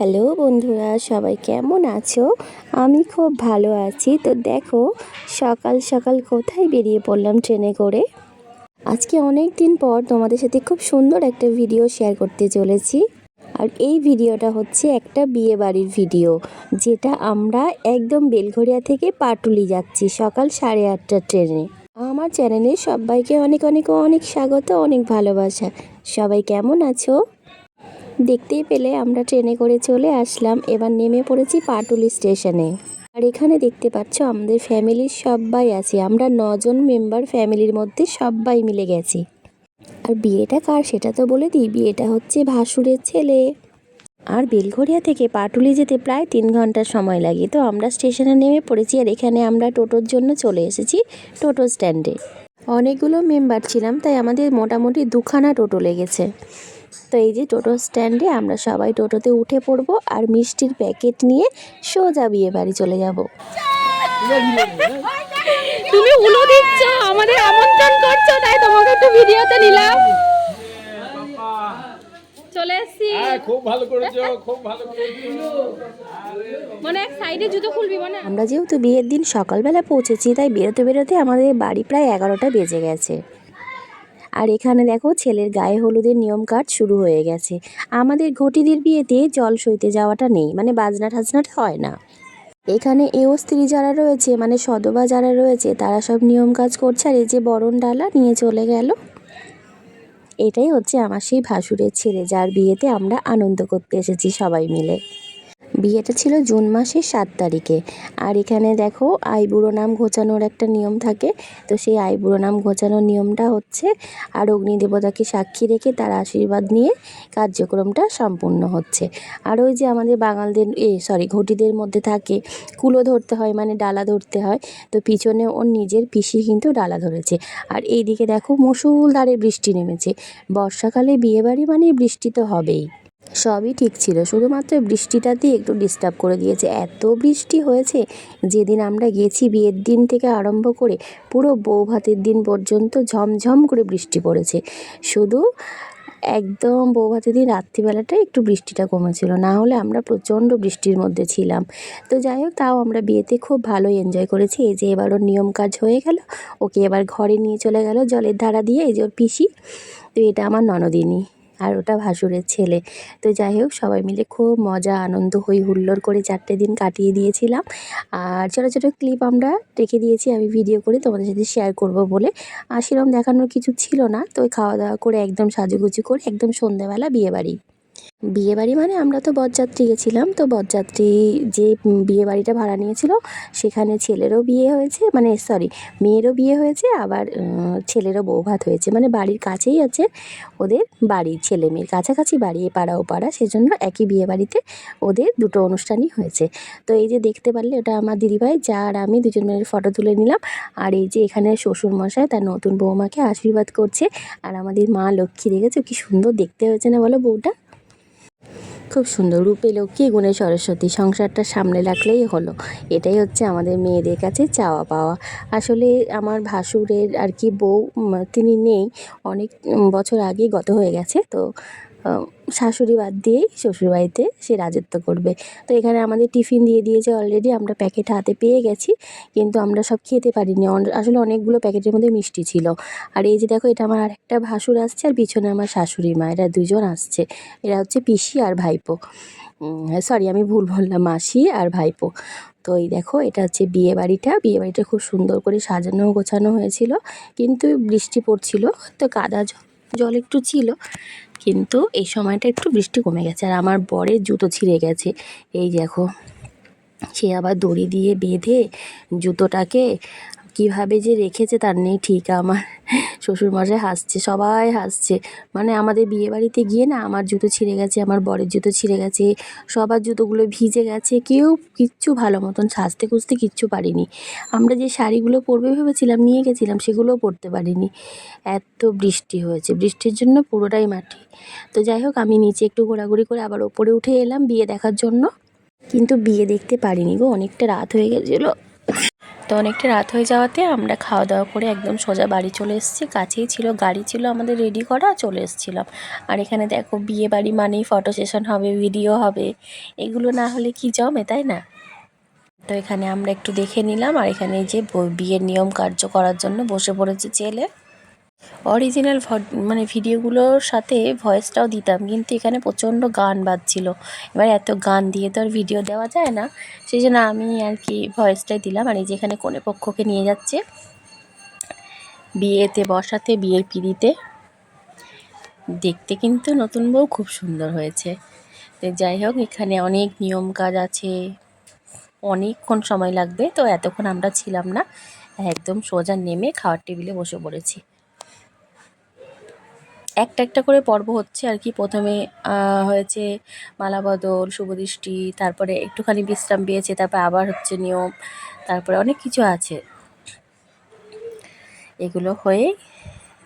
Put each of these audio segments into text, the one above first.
Hello বন্ধুরা, সবাই কেমন আছো? আমি খুব ভালো আছি। তো দেখো, সকাল সকাল কোথায় বেরিয়ে পড়লাম ট্রেনে করে? আজকে অনেক দিন পর তোমাদের সাথে খুব সুন্দর একটা ভিডিও শেয়ার করতে চলেছি। আর এই ভিডিওটা হচ্ছে একটা বিয়ে বাড়ির ভিডিও যেটা আমরা একদম বেলঘরিয়া থেকে পাটুলি যাচ্ছি সকাল সাড়ে আটটার ট্রেনে। আমার চ্যানেলে সবাইকে অনেক অনেক অনেক স্বাগত, অনেক ভালোবাসা। সবাই কেমন আছো? দেখতেই পেলে আমরা ট্রেনে করে চলে আসলাম। এবার নেমে পড়েছি পাটুলি স্টেশনে। আর এখানে দেখতে পাচ্ছ, আমাদের ফ্যামিলির সবাই আছে। আমরা নজন মেম্বার ফ্যামিলির মধ্যে সবাই মিলে গেছি। আর বিয়েটা কার সেটা তো বলে দিই। বিয়েটা হচ্ছে ভাসুরের ছেলে। আর বেলঘরিয়া থেকে পাটুলি যেতে প্রায় তিন ঘণ্টা সময় লাগে। তো আমরা স্টেশনে নেমে পড়েছি আর এখানে আমরা টোটোর জন্য চলে এসেছি টোটো স্ট্যান্ডে। অনেকগুলো মেম্বার ছিলাম, তাই আমাদের মোটামুটি দুখানা টোটো লেগেছে। তো এই যে টোটো স্ট্যান্ডে আমরা সবাই টোটোতে উঠে পড়ব আর মিষ্টির প্যাকেট নিয়ে সোজা বিয়ে বাড়ি চলে যাব। তুমি উলো দিচ্ছ আমাদের আমন্ত্রণ করছ তাই তোমাকে একটু ভিডিওতে নিলাম। চলে এসছি। হ্যাঁ খুব ভালো করেছ খুব ভালো করেছ। মানে এক সাইডে জুতো খুলবি মানে আমরা যেহেতু বিয়ের দিন সকালবেলা পৌঁছেছি তাই বেরোতে বেরোতে আমাদের বাড়ি প্রায় এগারোটা বেজে গেছে। আর এখানে দেখো ছেলের গায়ে হলুদের নিয়ম কাজ শুরু হয়ে গেছে। আমাদের ঘটিদের বিয়েতে জল সইতে যাওয়াটা নেই মানে বাজনা টাজনাটা হয় না। এখানে এও স্ত্রী যারা রয়েছে মানে সদবা যারা রয়েছে, তারা সব নিয়ম কাজ করছে আর এই যে বরণ ডালা নিয়ে চলে গেল। এটাই হচ্ছে আমার সেই ভাসুরের ছেলে, যার বিয়েতে আমরা আনন্দ করতে এসেছি সবাই মিলে। বিয়েটা ছিল জুন মাসের সাত তারিখে। আর এখানে দেখো আইবুড়ো নাম ঘোচানোর একটা নিয়ম থাকে। তো সেই আইবুড়ো নাম ঘোচানোর নিয়মটা হচ্ছে, আর অগ্নি দেবতাকে সাক্ষী রেখে তার আশীর্বাদ নিয়ে কার্যক্রমটা সম্পূর্ণ হচ্ছে। আর ওই যে আমাদের বাঙালদের, এ সরি ঘটিদের মধ্যে থাকে, কুলো ধরতে হয় মানে ডালা ধরতে হয়। তো পিছনে ওর নিজের পিসি কিন্তু ডালা ধরেছে। আর এইদিকে দেখো, মুসুলধারে বৃষ্টি নেমেছে। বর্ষাকালে বিয়েবাড়ি মানে বৃষ্টি তো হবেই। সবই ঠিক ছিল, শুধুমাত্র বৃষ্টিটা দিয়ে একটু ডিস্টার্ব করে দিয়েছে। এত বৃষ্টি হয়েছে, যেদিন আমরা গেছি বিয়ের দিন থেকে আরম্ভ করে পুরো বউ ভাতের দিন পর্যন্ত ঝমঝম করে বৃষ্টি পড়েছে। শুধু একদম বউ ভাতের দিন রাত্রিবেলাটাই একটু বৃষ্টিটা কমেছিল, না হলে আমরা প্রচণ্ড বৃষ্টির মধ্যে ছিলাম। তো যাই হোক, তাও আমরা বিয়েতে খুব ভালোই এনজয় করেছি। এই যে এবার ওর নিয়ম কাজ হয়ে গেল, ওকে এবার ঘরে নিয়ে চলে গেল জলের ধারা দিয়ে, এই যে ওর পিসি, তো এটা আমার ননদিনী। আর ওটা ভাসুরের ছেলে। তো যাই হোক, সবাই মিলে খুব মজা, আনন্দ, হই হুল্লোড় করে চারটে দিন কাটিয়ে দিয়েছিলাম। আর ছোটো ছোটো ক্লিপ আমরা রেখে দিয়েছি, আমি ভিডিও করে তোমাদের সাথে শেয়ার করব বলে। আর সেরকম দেখানোর কিছু ছিল না, তো খাওয়া দাওয়া করে একদম সাজুগুজু করে একদম সন্ধ্যেবেলা বিয়েবাড়ি। বিয়েবাড়ি মানে আমরা তো বরযাত্রী গেছিলাম, তো বরযাত্রী যে বিয়ে বাড়িটা ভাড়া নিয়েছিল, সেখানে ছেলেরও বিয়ে হয়েছে মানে সরি মেয়েরও বিয়ে হয়েছে, আবার ছেলেরও বউ ভাত হয়েছে। মানে বাড়ির কাছেই আছে ওদের বাড়ি, ছেলে মেয়ের কাছাকাছি বাড়ি, এ পাড়া ও পাড়া, সেজন্য একই বিয়ে বাড়িতে ওদের দুটো অনুষ্ঠানই হয়েছে। তো এই যে দেখতে পারলে ওটা আমার দিদিভাই, যা আর আমি দুজন মেয়ের ফটো তুলে নিলাম। আর এই যে এখানে শ্বশুর মশাই তার নতুন বৌমাকে আশীর্বাদ করছে, আর আমাদের মা লক্ষ্মী দেখেছ কি সুন্দর দেখতে হয়েছে না বলো বউটা? খুব সুন্দর রূপে লক্ষ্মী গুণে সরস্বতী সংসারটা সামনে রাখলেই হলো। এটাই হচ্ছে আমাদের মেয়েদের কাছে চাওয়া পাওয়া। আসলে আমার ভাসুরের আর কি বউ তিনি নেই। অনেক বছর আগে গত হয়ে গেছে। তো শাশুড়ি বাদ দিয়েই শ্বশুরবাড়িতে সে রাজত্ব করবে। তো এখানে আমাদের টিফিন দিয়ে দিয়েছে অলরেডি আমরা প্যাকেট হাতে পেয়ে গেছি, কিন্তু আমরা সব খেতে পারিনি। আসলে অনেকগুলো প্যাকেটের মধ্যে মিষ্টি ছিল। আর এই যে দেখো, এটা আমার আরেকটা ভাসুর আসছে, আর পিছনে আমার শাশুড়ি মা, এরা দুজন আসছে। এরা হচ্ছে পিসি আর ভাইপো। সরি আমি ভুল বললাম, মাসি আর ভাইপো। তো এই দেখো, এটা হচ্ছে বিয়ে বাড়িটা। বিয়ে বাড়িটা খুব সুন্দর করে সাজানো গোছানো হয়েছিল, কিন্তু বৃষ্টি পড়ছিল। তো কাদা জল একটু ছিল, কিন্তু এই সময়টা একটু বৃষ্টি কমে গেছে আর আমার বরের জুতো ছিঁড়ে গেছে। এই দেখো, সে আবার দড়ি দিয়ে বেঁধে জুতোটাকে কীভাবে যে রেখেছে তার নেই ঠিক আমার। শ্বশুরমশাই হাসছে, সবাই হাসছে। মানে আমাদের বিয়ে বাড়িতে গিয়ে না আমার জুতো ছিঁড়ে গেছে, আমার বরের জুতো ছিঁড়ে গেছে, সবার জুতোগুলো ভিজে গেছে, কেউ কিচ্ছু ভালো মতন সাজতে খুঁজতে কিচ্ছু পারিনি। আমরা যে শাড়িগুলো পরবে ভেবেছিলাম, নিয়ে গেছিলাম, সেগুলোও পরতে পারিনি। এত বৃষ্টি হয়েছে, বৃষ্টির জন্য পুরোটাই মাটি। তো যাই হোক, আমি নিচে একটু ঘোরাঘুরি করে আবার ওপরে উঠে এলাম বিয়ে দেখার জন্য। কিন্তু বিয়ে দেখতে পারিনি গো, অনেকটা রাত হয়ে গেছিল। তো অনেকটা রাত হয়ে যাওয়াতে আমরা খাওয়া দাওয়া করে একদম সোজা বাড়ি চলে এসেছি। কাছেই ছিল, গাড়ি ছিল আমাদের রেডি করা, চলে এসেছিলাম। আর এখানে দেখো, বিয়ে বাড়ি মানেই ফটো সেশন হবে ভিডিও হবে। এগুলো না হলে কি জমে, তাই না? তো এখানে আমরা একটু দেখে নিলাম। আর এখানে যে বিয়ের নিয়ম কার্য করার জন্য বসে পড়েছে ছেলে। অরিজিনাল মানে ভিডিওগুলোর সাথে ভয়েসটাও দিতাম, কিন্তু এখানে প্রচণ্ড গান বাজছিল। এবার এত গান দিয়ে তো আর ভিডিও দেওয়া যায় না, সেই জন্য আমি আর কি ভয়েসটাই দিলাম। আর এই যে এখানে কনে পক্ষকে নিয়ে যাচ্ছে। বিয়েতে বসাতে বিয়ের পিড়িতে। দেখতে কিন্তু নতুন বউ খুব সুন্দর হয়েছে। তো যাই হোক, এখানে অনেক নিয়ম কাজ আছে। অনেকক্ষণ সময় লাগবে, তো এতক্ষণ আমরা ছিলাম না। একদম সোজা নেমে খাওয়ার টেবিলে বসে পড়েছি। একটা একটা করে পর্ব হচ্ছে আর কি। প্রথমে হয়েছে মালা বদল শুভদৃষ্টি, তারপরে একটুখানি বিশ্রাম পেয়েছে, তারপর আবার হচ্ছে নিয়ম, তারপরে অনেক কিছু আছে। এগুলো হয়ে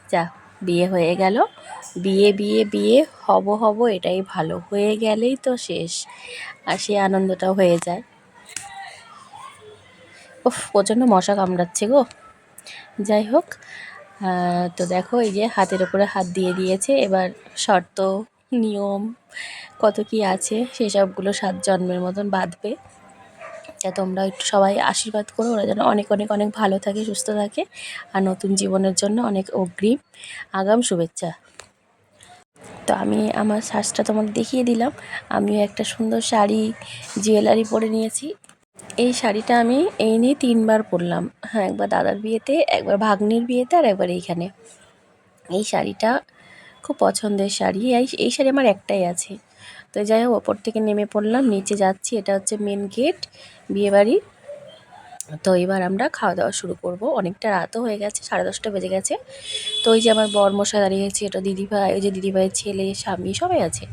যা, বিয়ে হয়ে গেল। বিয়ে বিয়ে বিয়ে, হব হব, এটাই ভালো। হয়ে গেলেই তো শেষ। আর সেই আনন্দটাও হয়ে যায়। উফ, প্রচণ্ড মশা কামড়াচ্ছে গো। যাই হোক তো দেখো, এই যে হাতের ওপরে হাত দিয়ে দিয়েছে। এবার শর্ত, নিয়ম, কত কি আছে, সেসবগুলো সাত জন্মের মতন বাঁধবে। তা তোমরা একটু সবাই আশীর্বাদ করো, ওরা যেন অনেক অনেক অনেক ভালো থাকে, সুস্থ থাকে, আর নতুন জীবনের জন্য অনেক অগ্রিম আগাম শুভেচ্ছা। তো আমি আমার সাজটা তোমাকে দেখিয়ে দিলাম। আমিও একটা সুন্দর শাড়ি, জুয়েলারি পরে নিয়েছি। এই শাড়িটা আমি এই নিয়ে তিনবার পরলাম। হ্যাঁ একবার দাদার বিয়েতে, একবার ভাগ্নির বিয়েতে আর একবার এইখানে। এই শাড়িটা খুব পছন্দের শাড়ি। এই এই শাড়ি আমার একটাই আছে। তো যাই হোক, ওপর থেকে নেমে পড়লাম, নিচে যাচ্ছি। এটা হচ্ছে মেন গেট বিয়েবাড়ি। তো এবার আমরা খাওয়া দাওয়া শুরু করব। অনেকটা রাতও হয়ে গেছে, সাড়ে দশটা বেজে গেছে। তো ওই যে আমার বরমশাই দাঁড়িয়েছে এটা দিদিভাই ওই যে দিদিভাইয়ের ছেলে, স্বামী সবাই আছে।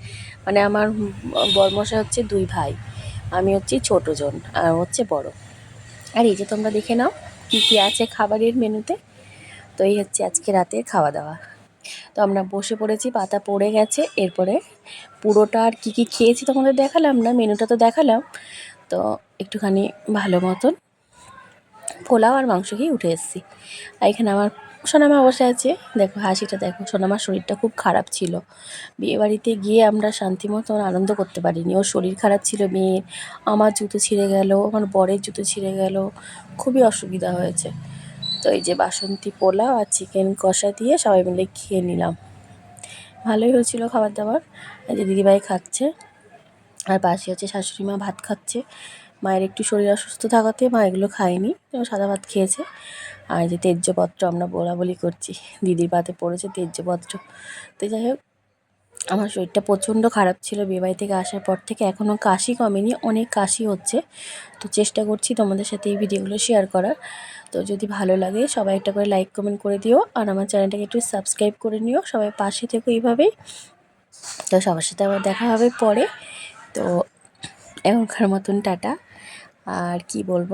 মানে আমার উম বরমশাই হচ্ছে দুই ভাই। আমি হচ্ছি ছোটো জন, আর হচ্ছে বড়। আর এই যে তোমরা দেখে নাও, কী কী আছে খাবারের মেনুতে। তো এই হচ্ছে আজকে রাতের খাওয়া দাওয়া। তো আমরা বসে পড়েছি, পাতা পড়ে গেছে, এরপরে পুরোটা আর কী কী খেয়েছি তোমাদের দেখালাম না, মেনুটা তো দেখালাম। তো একটুখানি ভালো মতন পোলাও আর মাংস খেয়ে উঠে এসেছি। আর এখানে আমার সোনামা বসে আছে দেখো হাসিটা দেখো, সোনামার শরীরটা খুব খারাপ ছিল। বিয়েবাড়িতে গিয়ে আমরা শান্তি মতন আনন্দ করতে পারিনি। ওর শরীর খারাপ ছিল মেয়ের, আমার জুতো ছিঁড়ে গেল, আমার বরের জুতো ছিঁড়ে গেল, খুবই অসুবিধা হয়েছে। তো এই যে বাসন্তী পোলাও আর চিকেন কষা দিয়ে সবাই মিলে খেয়ে নিলাম। ভালোই হয়েছিল খাবার দাবার। এই যে দিদিভাই খাচ্ছে, আর পাশে আছে শাশুড়ি মা ভাত খাচ্ছে। মায়ের একটু শরীর অসুস্থ থাকাতে মা এগুলো খায়নি সাদা ভাত খেয়েছে। আর যে তেজ্যপত্র আমরা বলা বলি করছি, দিদির পাতে পড়েছে তেজ্যপত্র। তো যাই হোক, আমার শরীরটা প্রচণ্ড খারাপ ছিল বিয়েবাড়ি থেকে আসার পর থেকে। এখনও কাশি কমেনি, অনেক কাশি হচ্ছে। তো চেষ্টা করছি তোমাদের সাথে এই ভিডিওগুলো শেয়ার করার। তো যদি ভালো লাগে, সবাই একটা করে লাইক কমেন্ট করে দিও। আর আমার চ্যানেলটাকে একটু সাবস্ক্রাইব করে নিও। সবাই পাশে থেকো এইভাবেই। তো সবার সাথে আবার দেখা হবে পরে। তো এখনকার মতন টাটা। আর কি বলব?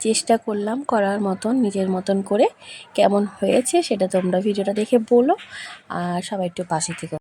চেষ্টা করলাম করার মতন, নিজের মতন করে কেমন হয়েছে সেটা তোমরা ভিডিওটা দেখে বলো। আর সবাই একটু পাশে থেকো।